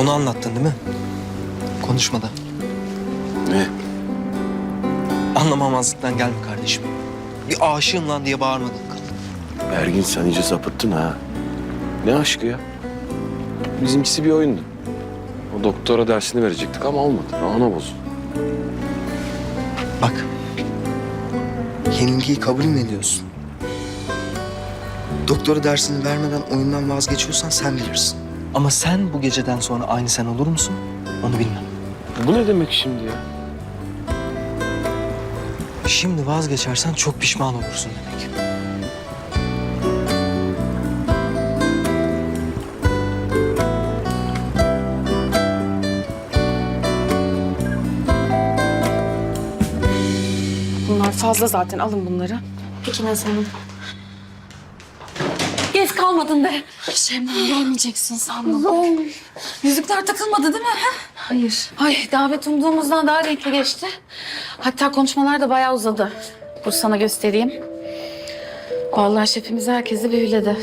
Onu anlattın değil mi? Konuşmada. Ne? Anlamamazlıktan gelme kardeşim. Bir aşığım lan diye bağırmadın. Ergin sen iyice sapıttın ha. Ne aşkı ya? Bizimkisi bir oyundu. O doktora dersini verecektik ama olmadı. Ana bozuldu. Bak. Yenilgiyi kabul mü ediyorsun? Doktora dersini vermeden oyundan vazgeçiyorsan sen bilirsin. Ama sen bu geceden sonra aynı sen olur musun? Onu bilmem. Bu ne demek şimdi ya? Şimdi vazgeçersen çok pişman olursun demek. Bunlar fazla zaten alın bunları. Peki Naz Hanım. Geç kalmadın de. Şeyma gelmeyeceksin sandım. Yüzükler takılmadı değil mi? ha? Hayır. Ay davet umduğumuzdan daha renkli geçti. Hatta konuşmalar da bayağı uzadı. Dur sana göstereyim. Vallahi şefimiz herkesi büyüledi.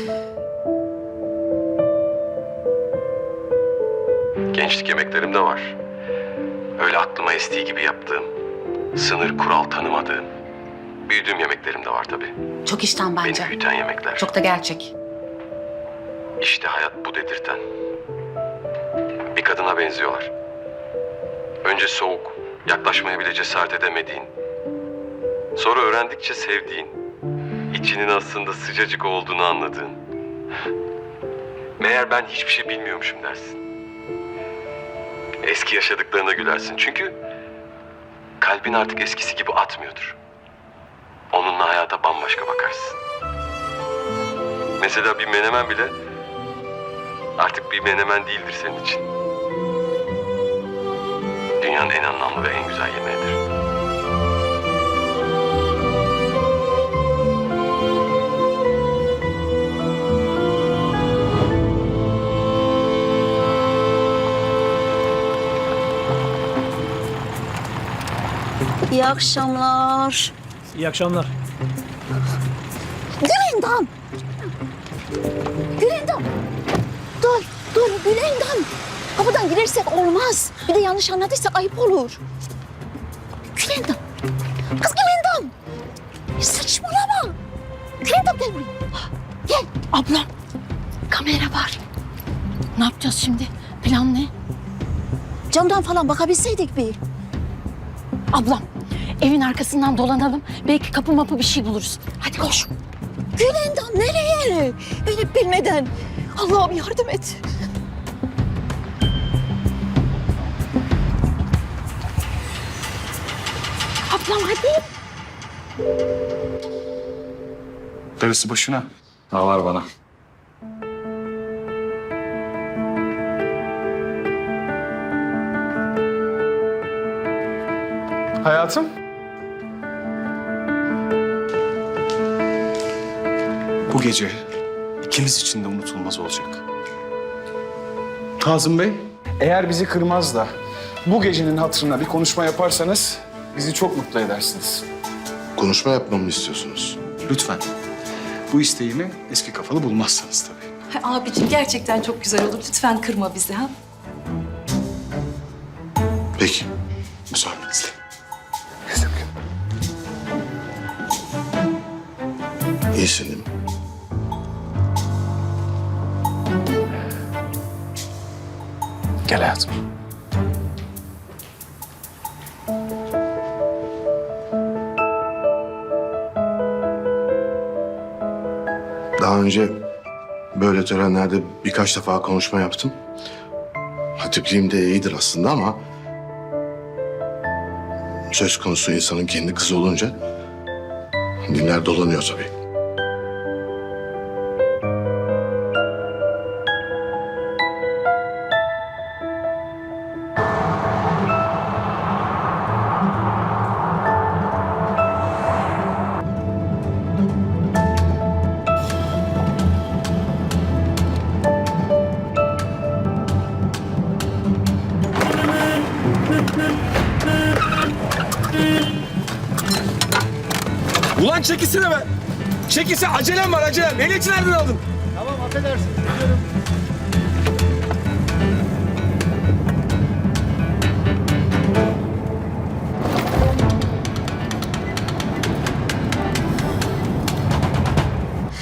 Gençlik yemeklerim de var. Öyle aklıma estiği gibi yaptığım, sınır kural tanımadığım, büyüdüğüm yemeklerim de var tabii. Çok işten Beni bence. büyüten yemekler. Çok da gerçek. İşte hayat bu dedirten. Bir kadına benziyorlar. Önce soğuk, yaklaşmaya bile cesaret edemediğin. Sonra öğrendikçe sevdiğin. içinin aslında sıcacık olduğunu anladığın. Meğer ben hiçbir şey bilmiyormuşum dersin. Eski yaşadıklarına gülersin. Çünkü kalbin artık eskisi gibi atmıyordur. Onunla hayata bambaşka bakarsın. Mesela bir menemen bile bir menemen değildir senin için. Dünyanın en anlamlı ve en güzel yemeğidir. İyi akşamlar. İyi akşamlar. Gülendam. Gülendam. Dur, Gülendam. Kapıdan girersek olmaz. Bir de yanlış anladıysak ayıp olur. Gülendam. Kız Gülendam. Saçmalama. Gülendam gel buraya. Gel. Ablam. Kamera var. Ne yapacağız şimdi? Plan ne? Camdan falan bakabilseydik bir. Ablam, evin arkasından dolanalım. Belki kapı mapı bir şey buluruz. Hadi koş. Gülendam nereye? Beni bilmeden. Allah'ım yardım et. Ablam hadi. Darısı başına. Ağlar bana. Hayatım. Bu gece ikimiz için de unutulmaz olacak. Hazım Bey, eğer bizi kırmaz da bu gecenin hatırına bir konuşma yaparsanız bizi çok mutlu edersiniz. Konuşma yapmamı istiyorsunuz. Lütfen. Bu isteğimi eski kafalı bulmazsanız tabii. Ay, abicim gerçekten çok güzel olur. Lütfen kırma bizi ha. Peki. Müsaadenizle. İyisin değil mi? Gel hayatım. Daha önce böyle törenlerde birkaç defa konuşma yaptım. Hatipliğim de iyidir aslında ama... ...söz konusu insanın kendi kızı olunca... ...diller dolanıyor tabii. Ulan çekilsene be. Çekilse acelem var acelem. Ehliyeti nereden aldın? Tamam affedersin. Biliyorum.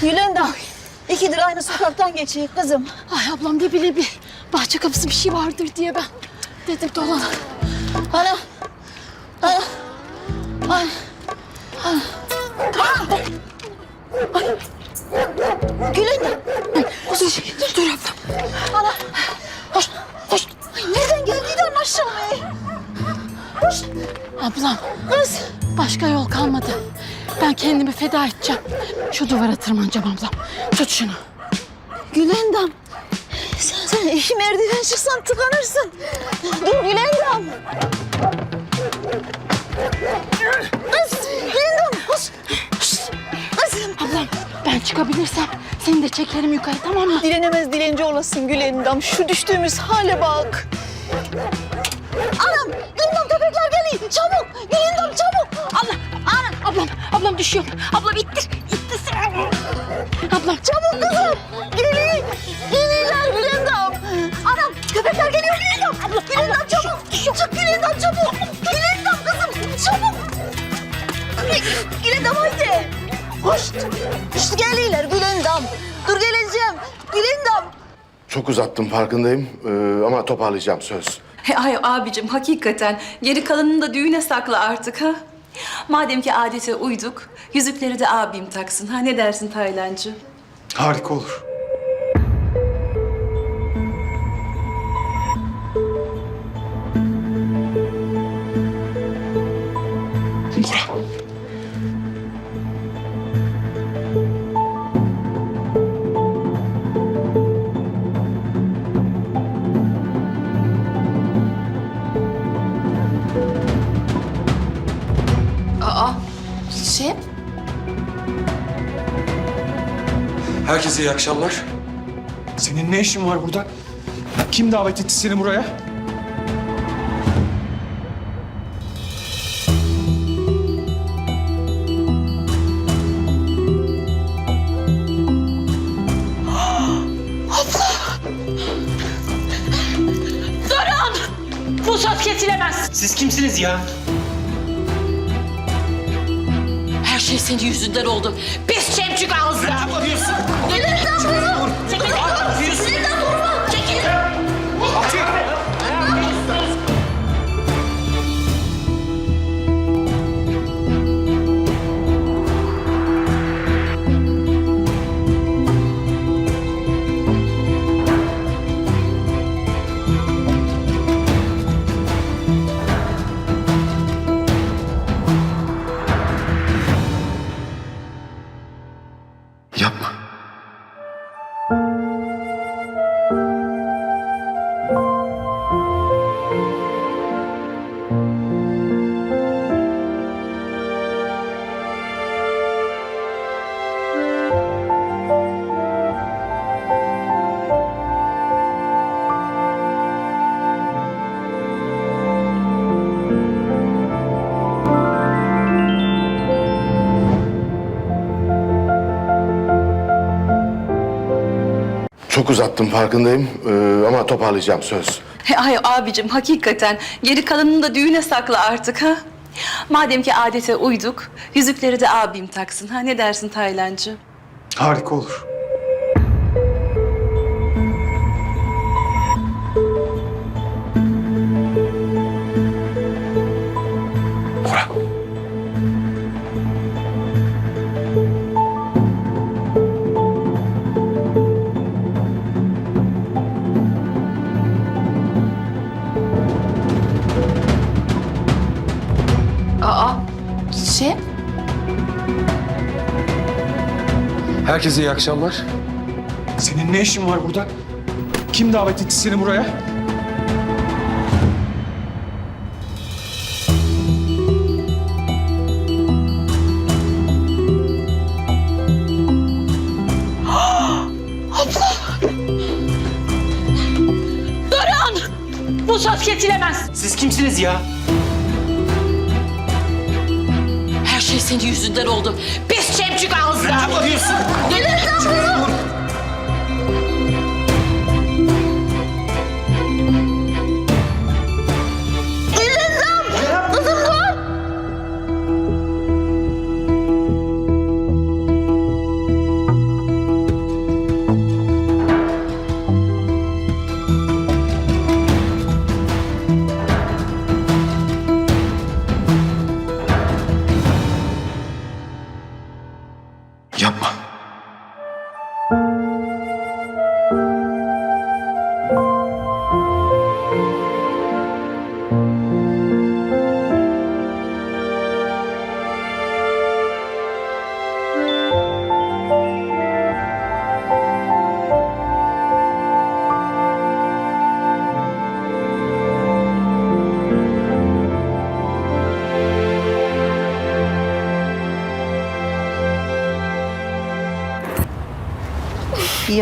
Gülenda. İkidir aynı sokaktan geçiyor kızım. Ay ablam ne bileyim bir bahçe kapısı bir şey vardır diye ben dedim dolanalım. Ana. Ana. Ay. Ana. Ay. Gülendam. Dur, dur, dur ablam. Ana. Hoş. Hoş. Ay, nereden geldiğini anlaşılmıyor. Hoş. Ablam Kız. başka yol kalmadı. Ben kendimi feda edeceğim. Şu duvara tırmanacağım ablam. Tut şunu. Gülendam. Sen, sen iki merdiven çıksan tıkanırsın. Dur Gülendam. Ablam ben çıkabilirsem seni de çekerim yukarı tamam mı? Dilenemez dilenci olasın Gülendam. Şu düştüğümüz hale bak. Anam, Gülendam köpekler geliyor. Çabuk, Gülendam çabuk. Allah, ana, ablam, ablam düşüyorum. Ablam ittir, ittir sen. Ablam, Çabuk kızım. Geliyor. Geliyorlar Gülendam. Anam, köpekler geliyor Gülendam. Abla, Gülendam çabuk. Gülendam haydi. Hoş. İşte geliyorlar Gülendam. Dur geleceğim. Gülendam. Çok uzattım farkındayım ee, ama toparlayacağım söz. He, ay abicim hakikaten geri kalanını da düğüne sakla artık ha. Madem ki adete uyduk, yüzükleri de abim taksın. Ha ne dersin Taylancı? Harika olur. Herkese iyi akşamlar. Senin ne işin var burada? Kim davet etti seni buraya? bu söz kesilemez. Siz kimsiniz ya? Her şey senin yüzünden oldu. Pis çemçük ağızlı. Ne yapıyorsun? Çekil. Çok uzattım farkındayım ee, ama toparlayacağım söz. He, ay abicim hakikaten geri kalanını da düğüne sakla artık ha. Madem ki adete uyduk, yüzükleri de abim taksın. Ha ne dersin Taylancı? Harika olur. Herkese iyi akşamlar. Senin ne işin var burada? Kim davet etti seni buraya? Bu söz kesilemez. Siz kimsiniz ya? Her şey senin yüzünden oldu. Pis çemçük ağızlı. Ne yapıyorsun?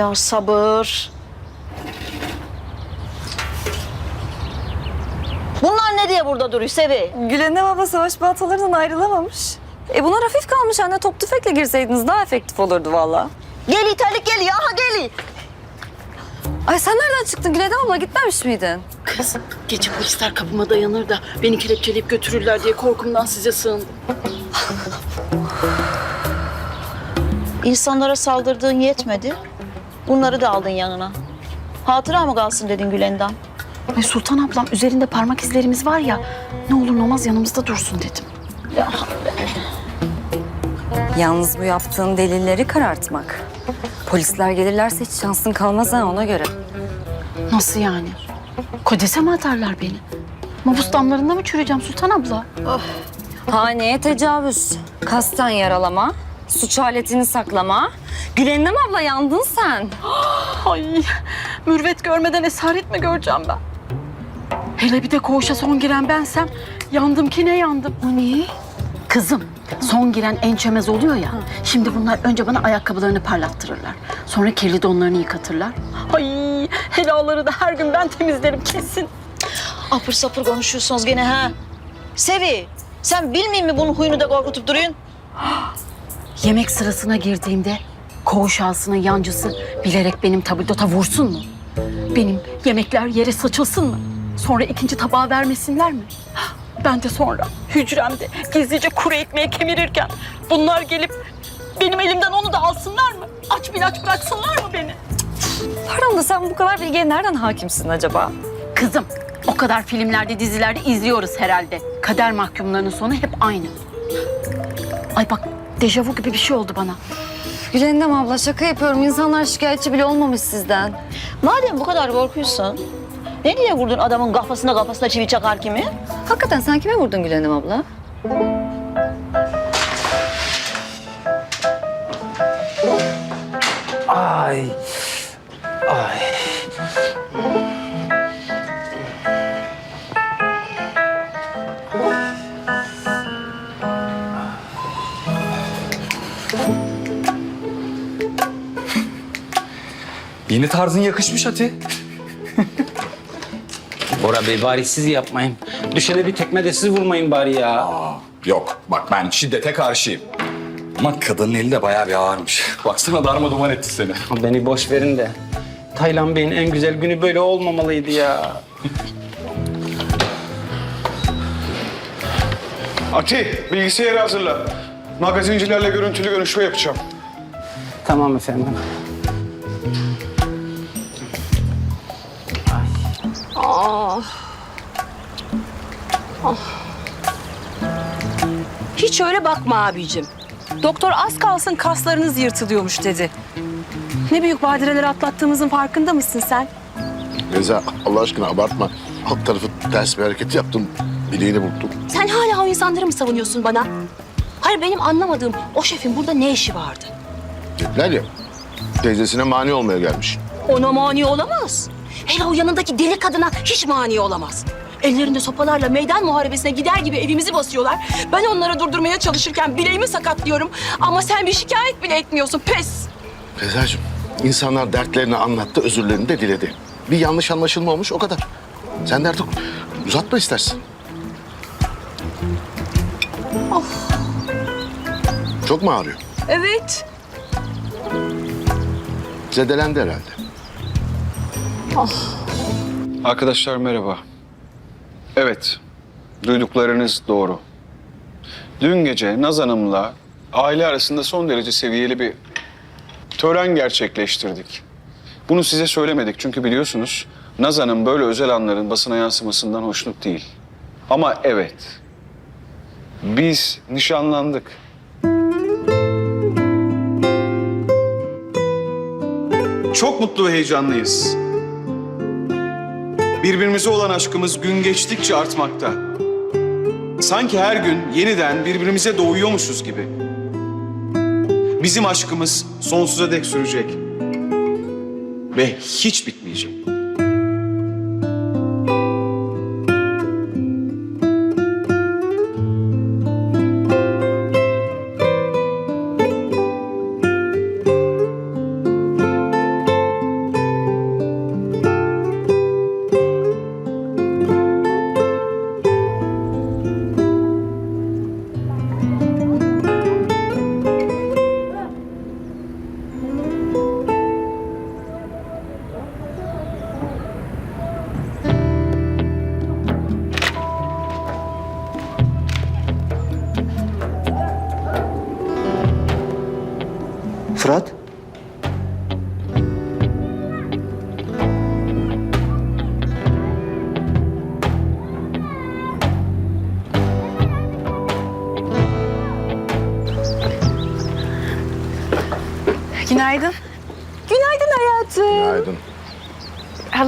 Ya sabır. Bunlar ne diye burada duruyor Sevi? Gülen'e baba savaş baltalarından ayrılamamış. E bunlar hafif kalmış anne. Top tüfekle girseydiniz daha efektif olurdu valla. Gel iterlik gel ya gel. Ay sen nereden çıktın Gülen abla gitmemiş miydin? Kız gece polisler kapıma dayanır da beni kelepçeleyip götürürler diye korkumdan size sığındım. İnsanlara saldırdığın yetmedi. Bunları da aldın yanına. Hatıra mı kalsın dedin Gülendam? Ay Sultan ablam üzerinde parmak izlerimiz var ya ne olur ne olmaz yanımızda dursun dedim. Yalnız bu yaptığın delilleri karartmak. Polisler gelirlerse hiç şansın kalmaz ha ona göre. Nasıl yani? Kodese mi atarlar beni? Mabus damlarında mı çürüyeceğim Sultan abla? Haneye tecavüz, kasten yaralama, suç aletini saklama. Gülen'im abla yandın sen. Ay mürvet görmeden esaret mi göreceğim ben? Hele bir de koğuşa son giren bensem yandım ki ne yandım. O niye? Kızım son giren en çömez oluyor ya. Şimdi bunlar önce bana ayakkabılarını parlattırırlar. Sonra kirli donlarını yıkatırlar. Ay helaları da her gün ben temizlerim kesin. Apır sapır konuşuyorsunuz gene ha. Sevi sen bilmiyor mi bunun huyunu da korkutup duruyorsun? Yemek sırasına girdiğimde koğuş ağasının yancısı bilerek benim tabldota vursun mu? Benim yemekler yere saçılsın mı? Sonra ikinci tabağı vermesinler mi? Ben de sonra hücremde gizlice kuru ekmeği kemirirken bunlar gelip benim elimden onu da alsınlar mı? Aç bir aç bıraksınlar mı beni? Pardon da sen bu kadar bilgiye nereden hakimsin acaba? Kızım o kadar filmlerde dizilerde izliyoruz herhalde. Kader mahkumlarının sonu hep aynı. Ay bak dejavu gibi bir şey oldu bana. Gülen'im abla şaka yapıyorum. İnsanlar şikayetçi bile olmamış sizden. Madem bu kadar korkuyorsun, ne diye vurdun adamın kafasına kafasına çivi çakar kimi? Hakikaten sen kime vurdun Gülen'im abla? Ay. Yeni tarzın yakışmış Ati. Bora Bey bari siz yapmayın. Düşene bir tekme de siz vurmayın bari ya. Yok bak ben şiddete karşıyım. Ama kadının eli de bayağı bir ağırmış. Baksana darma duman etti seni. Beni boş verin de. Taylan Bey'in en güzel günü böyle olmamalıydı ya. Ati bilgisayarı hazırla. Magazincilerle görüntülü görüşme yapacağım. Tamam efendim. Hiç öyle bakma abicim. Doktor az kalsın kaslarınız yırtılıyormuş dedi. Ne büyük badireler atlattığımızın farkında mısın sen? Beyza Allah aşkına abartma. Alt tarafı ters bir hareket yaptım. Bileğini burktum. Sen hala o insanları mı savunuyorsun bana? Hayır benim anlamadığım o şefin burada ne işi vardı? Dediler ya. Teyzesine mani olmaya gelmiş. Ona mani olamaz. Hele o yanındaki deli kadına hiç mani olamaz. Ellerinde sopalarla meydan muharebesine gider gibi evimizi basıyorlar. Ben onları durdurmaya çalışırken bileğimi sakatlıyorum. Ama sen bir şikayet bile etmiyorsun. Pes. Beyza'cığım insanlar dertlerini anlattı, özürlerini de diledi. Bir yanlış anlaşılma olmuş o kadar. Sen de artık uzatma istersin. Çok mu ağrıyor? Evet. Zedelendi herhalde. Arkadaşlar merhaba. Evet, duyduklarınız doğru. Dün gece Naz Hanım'la aile arasında son derece seviyeli bir tören gerçekleştirdik. Bunu size söylemedik çünkü biliyorsunuz Naz Hanım böyle özel anların basına yansımasından hoşnut değil. Ama evet, biz nişanlandık. Çok mutlu ve heyecanlıyız. Birbirimize olan aşkımız gün geçtikçe artmakta. Sanki her gün yeniden birbirimize doğuyormuşuz gibi. Bizim aşkımız sonsuza dek sürecek. Ve hiç bitmeyecek.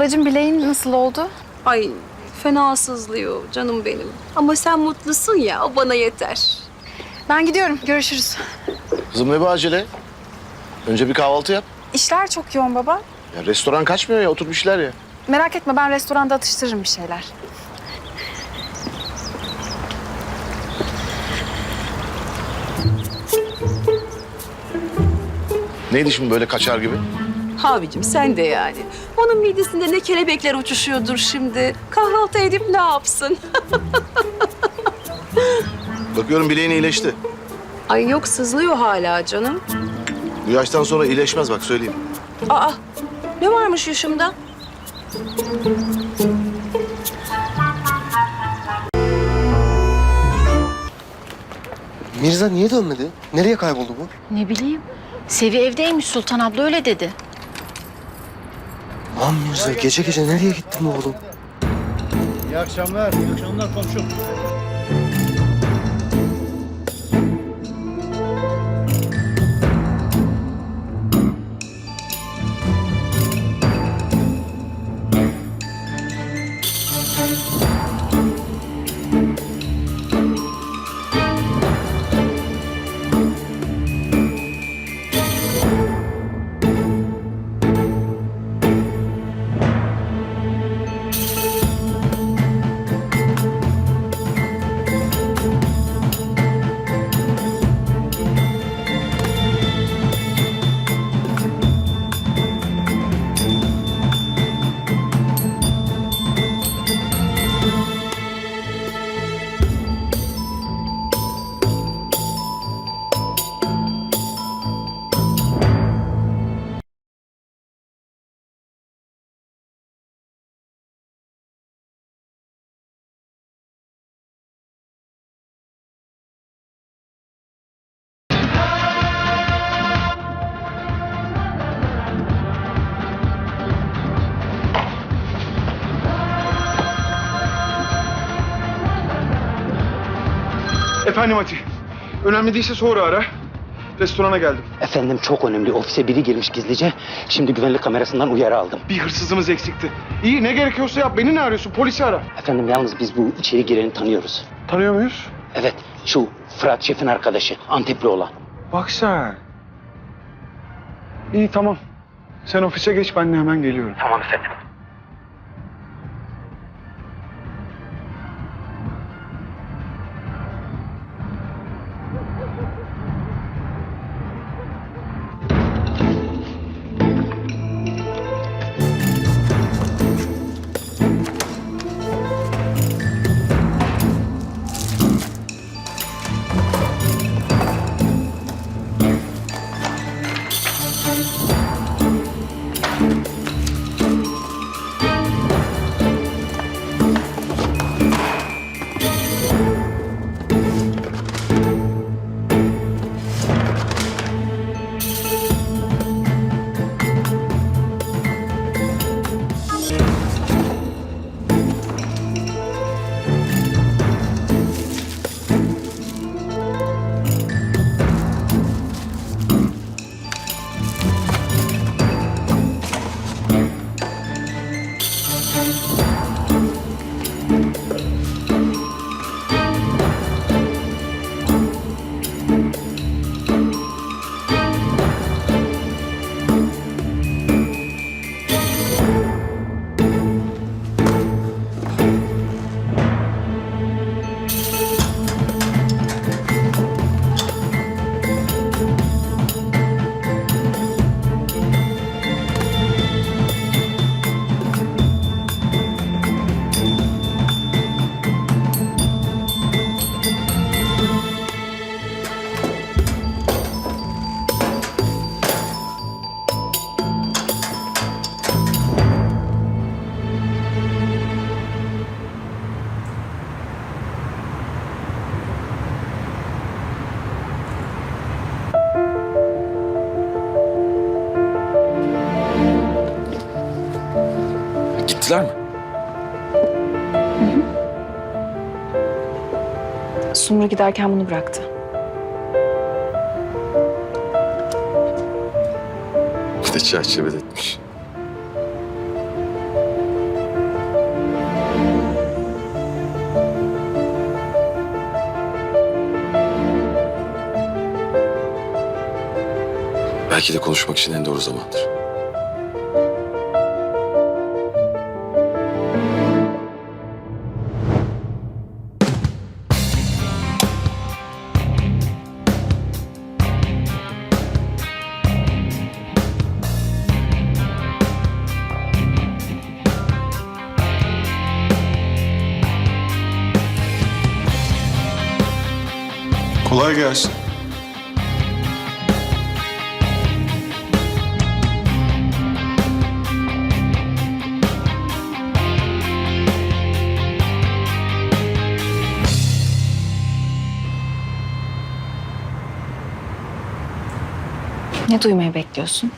Halacığım bileğin nasıl oldu? Ay fena sızlıyor canım benim. Ama sen mutlusun ya o bana yeter. Ben gidiyorum. Görüşürüz. Kızım ne bu acele? Önce bir kahvaltı yap. İşler çok yoğun baba. Ya restoran kaçmıyor ya otur bir şeyler ya. Merak etme ben restoranda atıştırırım bir şeyler. Neydi şimdi böyle kaçar gibi? Abicim sen de yani. Onun midesinde ne kelebekler uçuşuyordur şimdi. Kahvaltı edip ne yapsın? Bakıyorum bileğin iyileşti. Ay yok sızlıyor hala canım. Bu yaştan sonra iyileşmez bak söyleyeyim. Aa ne varmış yuşumda? Mirza niye dönmedi? Nereye kayboldu bu? Ne bileyim. Sevi evdeymiş Sultan abla öyle dedi. Lan Mirza gece gece nereye gittin oğlum? İyi akşamlar, iyi akşamlar komşum. Efendim Ati. Önemli değilse sonra ara. Restorana geldim. Efendim çok önemli. Ofise biri girmiş gizlice. Şimdi güvenlik kamerasından uyarı aldım. Bir hırsızımız eksikti. İyi ne gerekiyorsa yap. Beni ne arıyorsun? Polisi ara. Efendim yalnız biz bu içeri gireni tanıyoruz. Tanıyor muyuz? Evet şu Fırat Şef'in arkadaşı Antepli olan. Bak sen. İyi tamam. Sen ofise geç ben de hemen geliyorum. Tamam efendim. giderken bunu bıraktı. Ne çerçeved etmiş. Belki de konuşmak için en doğru zamandır. Gelsin. Ne duymayı bekliyorsun?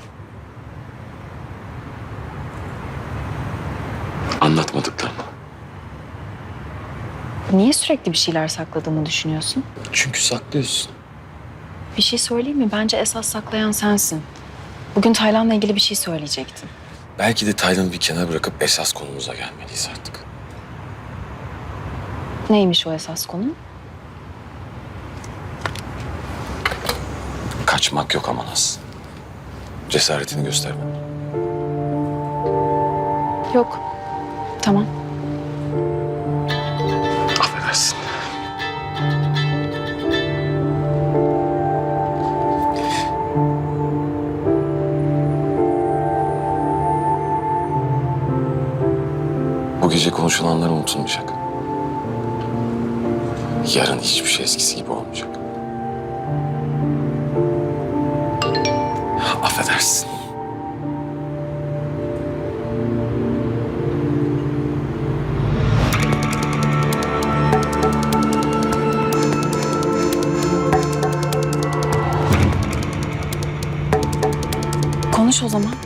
Niye sürekli bir şeyler sakladığımı düşünüyorsun? Çünkü saklıyorsun. Bir şey söyleyeyim mi? Bence esas saklayan sensin. Bugün Taylan'la ilgili bir şey söyleyecektin. Belki de Taylan'ı bir kenara bırakıp esas konumuza gelmeliyiz artık. Neymiş o esas konu? Kaçmak yok ama Naz. Cesaretini gösterme. Yok. Tamam. Konuşulanlar unutulmayacak. Yarın hiçbir şey eskisi gibi olmayacak. Affedersin. Konuş o zaman.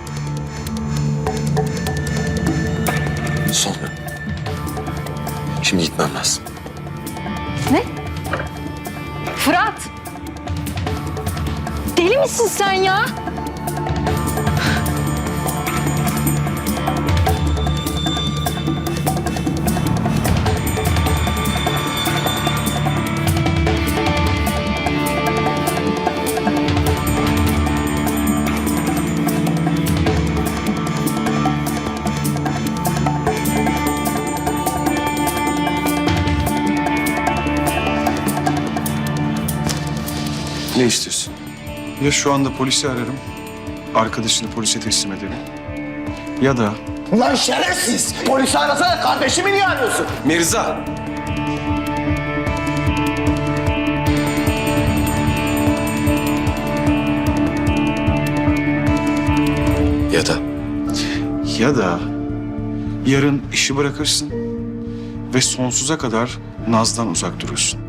Ya şu anda polisi ararım, arkadaşını polise teslim ederim. Ya da Lan şerefsiz! Polisi arasana kardeşimi niye arıyorsun? Mirza! Ya da ya da yarın işi bırakırsın ve sonsuza kadar Naz'dan uzak durursun.